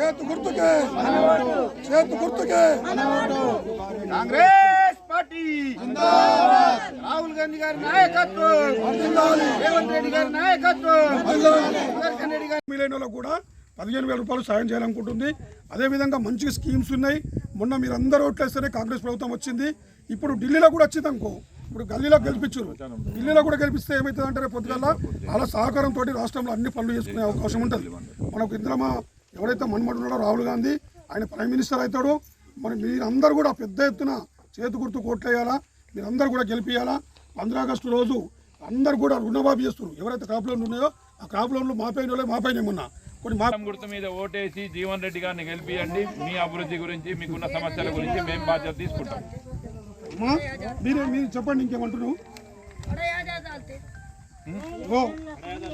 చేతు గుర్తుకే. కాంగ్రెస్ పార్టీ. రాహుల్ గాంధీ గారి నాయకత్వం. రేవంత్ రెడ్డి గారి నాయకత్వం. రెడ్డి గారి మిలియన్ కూడా పదిహేను వేల రూపాయలు సాయం చేయాలనుకుంటుంది. అదేవిధంగా మంచి స్కీమ్స్ ఉన్నాయి. మొన్న మీరు అందరూ ఓట్లేస్తేనే కాంగ్రెస్ ప్రభుత్వం వచ్చింది. ఇప్పుడు ఢిల్లీలో కూడా వచ్చింది అనుకో. ఇప్పుడు గల్లీలో గెలిపించారు. ఢిల్లీలో కూడా గెలిపిస్తే ఏమవుతుంది అంటే రేపు పొద్దుగల వాళ్ళ సహకారంతో రాష్ట్రంలో అన్ని పనులు చేసుకునే అవకాశం ఉంటుంది. మనకు ఇంద్రమా ఎవరైతే మన్మడు ఉన్నాడో రాహుల్ గాంధీ ఆయన ప్రైమ్ మినిస్టర్ అవుతాడు. మరి మీరందరూ కూడా పెద్ద ఎత్తున చేతి గుర్తు కోట్లేయాలా? మీరందరూ కూడా గెలిపియాలా? పంద్రా ఆగస్టు రోజు అందరు కూడా రుణమాఫీ చేస్తున్నారు. ఎవరైతే క్రాప్ లోన్లు ఉన్నాయో ఆ క్రాప్ లోన్లు మాపైన వాళ్ళే మాపైన ఏమన్నా? కొన్ని మా గుర్తు మీద ఓటేసి జీవన్ రెడ్డి గారిని గెలిపియండి. మీ అభివృద్ధి గురించి మీకున్న సమస్యల గురించి మేము బాధ్యత తీసుకుంటాం. అమ్మా, మీరే మీరు చెప్పండి ఇంకేమంటున్నావు ఓ.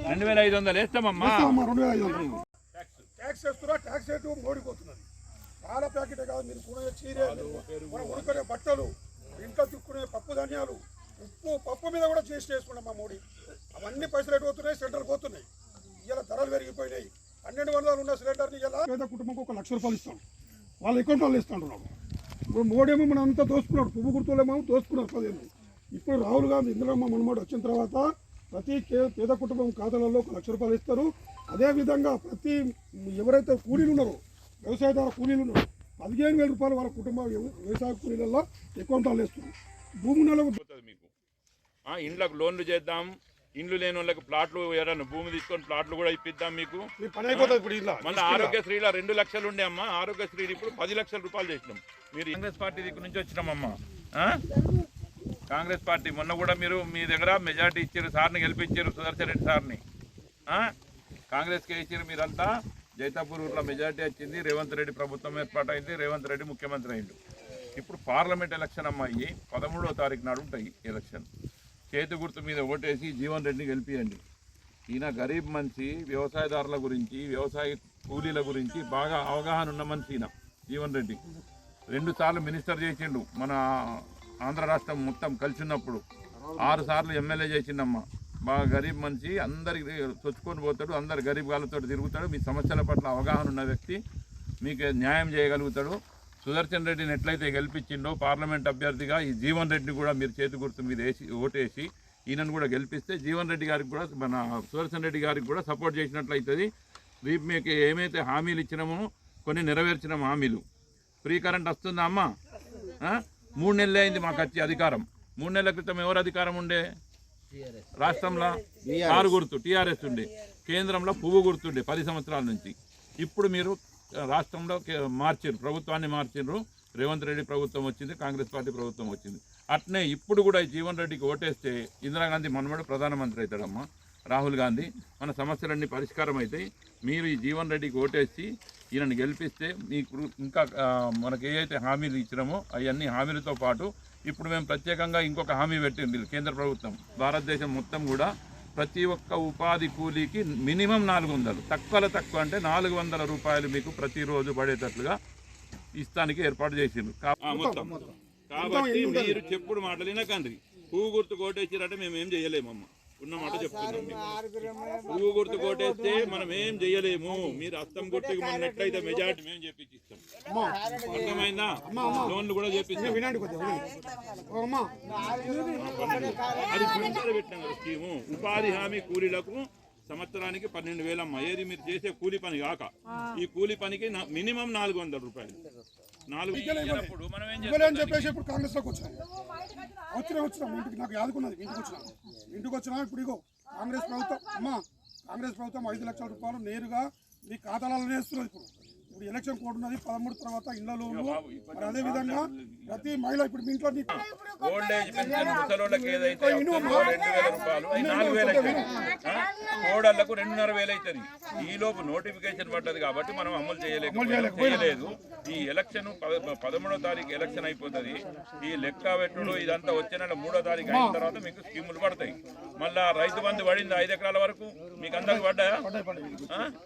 రెండు వేల ఐదు వందలు వేస్తామమ్మా. అమ్మా, రెండు వేల ఐదు వందలు. ట్యాక్స్ వేస్తున్నా ట్యాక్స్ రేటు మోడిపోతున్నది పాల ప్యాకెట్ కాదు మీరు కొనే చీరలు మనం ఉడుకునే బట్టలు ఇంట్లో తిక్కునే పప్పు ధాన్యాలు ఉప్పు పప్పు మీద కూడా చేసి చేసుకున్నాం మా మోడీ. అవన్నీ పైసలు ఎటు పోతున్నాయి? సెంటర్ పోతున్నాయి. ఇలా ధరలు పెరిగిపోయినాయి. పన్నెండు వందలు ఉన్న సిలిండర్ని ఇలా పేద కుటుంబంకి ఒక లక్ష రూపాయలు ఇస్తాం. వాళ్ళ అకౌంట్లో ఇస్తుంటున్నాడు ఇప్పుడు మోడీ ఏమో మనం అంతా దోసుకున్నాడు పువ్వు గుర్తులేమో దోసుకున్నారు పదిహేను ఇప్పుడు రాహుల్ గాంధీ ఇందులో మనమాట వచ్చిన తర్వాత ప్రతి కే- పేద కుటుంబం ఖాతాలలో ఒక లక్ష రూపాయలు ఇస్తారు. అదేవిధంగా ప్రతి ఎవరైతే కూలీలు ఉన్నారో వ్యవసాయదార కూలీలు ఉన్నారో పదిహేను వేల రూపాయలు వాళ్ళ కుటుంబ వ్యవ- వ్యవసాయ కూలీలలో అకౌంట్లో వేస్తారు భూమి నెలకు మీకు. ఇండ్లకు లోన్లు చేద్దాం. ఇండ్లు లేని వాళ్ళకి ప్లాట్లు ఎవరైనా భూమి తీసుకొని ప్లాట్లు కూడా ఇప్పిద్దాం మీకు. మీ పని అయిపోతుంది ఇప్పుడు ఇలా మళ్ళీ ఆరోగ్యశ్రీలో రెండు లక్షలు ఉండే అమ్మా ఆరోగ్యశ్రీ ఇప్పుడు పది లక్షల రూపాయలు చేసినాం. మీరు కాంగ్రెస్ పార్టీ దగ్గర నుంచి వచ్చినామమ్మా? కాంగ్రెస్ పార్టీ మొన్న కూడా మీరు మీ దగ్గర మెజార్టీ ఇచ్చారు సార్ని గెలిపించారు సుదర్శన్ రెడ్డి సార్ని? కాంగ్రెస్కే ఇచ్చారు మీరంతా. జైతాపూర్ ఊర్లో మెజార్టీ వచ్చింది. రేవంత్ రెడ్డి ప్రభుత్వం ఏర్పాటైంది. రేవంత్ రెడ్డి ముఖ్యమంత్రి అయిండు. ఇప్పుడు పార్లమెంట్ ఎలక్షన్ అమ్మాయి పదమూడవ తారీఖు నాడు ఉంటాయి ఎలక్షన్. చేతి గుర్తు మీద ఓటేసి జీవన్ రెడ్డిని గెలిపియండి. ఈయన గరీబ్ మనిషి వ్యవసాయదారుల గురించి వ్యవసాయ కూలీల గురించి బాగా అవగాహన ఉన్న మనిషి ఈయన జీవన్ రెడ్డి. రెండు సార్లు మినిస్టర్ చేసిండు మన ఆంధ్ర రాష్ట్రం మొత్తం కలిసి ఉన్నప్పుడు. ఆరు సార్లు ఎమ్మెల్యే చేసిండమ్మా. బాగా గరీబ్ మనిషి అందరికి చొచ్చుకొని పోతాడు అందరు గరీబ్ వాళ్ళతో తిరుగుతాడు. మీ సమస్యల పట్ల అవగాహన ఉన్న వ్యక్తి మీకు న్యాయం చేయగలుగుతాడు. సుదర్శన్ రెడ్డిని ఎట్లయితే గెలిపించిండో పార్లమెంట్ అభ్యర్థిగా ఈ జీవన్ రెడ్డిని కూడా మీరు చేతి గుర్తు మీద వేసి ఓటేసి ఈయనను కూడా గెలిపిస్తే జీవన్ రెడ్డి గారికి కూడా మన సుదర్శన్ రెడ్డి గారికి కూడా సపోర్ట్ చేసినట్లయితుంది. రేపు మీకు ఏమైతే హామీలు ఇచ్చినామో కొన్ని నెరవేర్చిన హామీలు. ఫ్రీ కరెంట్ వస్తుందా అమ్మ? మూడు నెలలే అయింది మాకు వచ్చి అధికారం. మూడు నెలల క్రితం ఎవరు అధికారం ఉండే? రాష్ట్రంలో ఆరు గుర్తు టీఆర్ఎస్ ఉండే. కేంద్రంలో పువ్వు గుర్తుండే పది సంవత్సరాల నుంచి. ఇప్పుడు మీరు రాష్ట్రంలో కే- మార్చిర్రు ప్రభుత్వాన్ని మార్చిర్రు. రేవంత్ రెడ్డి ప్రభుత్వం వచ్చింది కాంగ్రెస్ పార్టీ ప్రభుత్వం వచ్చింది. అట్నే ఇప్పుడు కూడా ఈ జీవన్ రెడ్డికి ఓటేస్తే ఇందిరాగాంధీ మనమడు ప్రధానమంత్రి అవుతాడమ్మా. రాహుల్ గాంధీ మన సమస్యలన్నీ పరిష్కారం అవుతాయి మీరు ఈ జీవన్ రెడ్డికి ఓటేసి ఈయనని గెలిపిస్తే మీకు ఇంకా మనకి ఏ అయితే హామీలు ఇచ్చినామో అవన్నీ హామీలతో పాటు ఇప్పుడు మేము ప్రత్యేకంగా ఇంకొక హామీ పెట్టింది కేంద్ర ప్రభుత్వం. భారతదేశం మొత్తం కూడా ప్రతి ఒక్క ఉపాధి కూలీకి మినిమం నాలుగు వందలు. తక్కువలో తక్కువ అంటే నాలుగు వందల రూపాయలు మీకు ప్రతిరోజు పడేటట్లుగా ఇస్తానికి ఏర్పాటు చేసిండ్రు. మొత్తం. కాబట్టి మీరు చెప్పుడు మాటలు వినకండి. పువ్వు గుర్తు కోటేసిరంటే మేము ఏం చేయలేమమ్మ. ఉన్న మాట చెప్తున్నాం. పువ్వు గుర్తు కోటేస్తే మనం ఏం చేయలేము. మీరు అస్తం గుర్తుకు మొన్నట్లయితే మెజార్టీ మేము చేపించిస్తాం. అర్థమైందా? లోన్లు కూడా చేపిస్తాం. వినండి కొద్దిగా వినండి. ఓ అమ్మా. అది కదా స్కీము. ఉపాధి హామీ కూలీలకు సంవత్సరానికి పన్నెండు వేలమ్మ. ఏది మీరు చేసే కూలి పని కాక. ఈ కూలి పనికి మినిమం నాలుగు వందల రూపాయలు. నాలుగు మనం ఏం చెప్పేసి ఇప్పుడు కాంగ్రెస్లోకి వచ్చాను వచ్చినా వచ్చినా ఇంటికి నాకు యాదుకున్నది ఇంటికి వచ్చిన. ఇంటికి వచ్చినా ఇప్పుడు ఇగో కాంగ్రెస్ ప్రభుత్వం అమ్మా కాంగ్రెస్ ప్రభుత్వం ఐదు లక్షల రూపాయలు నేరుగా మీ ఖాతాలలో వేస్తున్నది ఇప్పుడు. ఇప్పుడు ఎలక్షన్ కోడ్ ఉన్నది పదమూడు తర్వాత ఇళ్ళలో మరి అదే విధంగా ప్రతి మహిళ ఇప్పుడు మీ ఇంట్లో నీకు ఓల్డ్ ఏజ్ పెన్షన్ ముసలోళ్ళకి ఏదైతే రెండు వేల రూపాయలు నాలుగు వేలు కోడళ్ళకు రెండున్నర వేలు అవుతుంది ఈ లోపు నోటిఫికేషన్ పడ్డది కాబట్టి మనం అమలు చేయలేదు. ఈ ఎలక్షన్ పద- పదమూడో తారీఖు ఎలక్షన్ అయిపోతుంది. ఈ లెక్క పెట్టుడు ఇదంతా వచ్చే నెల మూడో తారీఖు అయిన తర్వాత మీకు స్కీములు పడతాయి. మళ్ళా రైతు బంధు పడింది ఐదు ఎకరాల వరకు. మీకు అందరికి పడ్డాయా?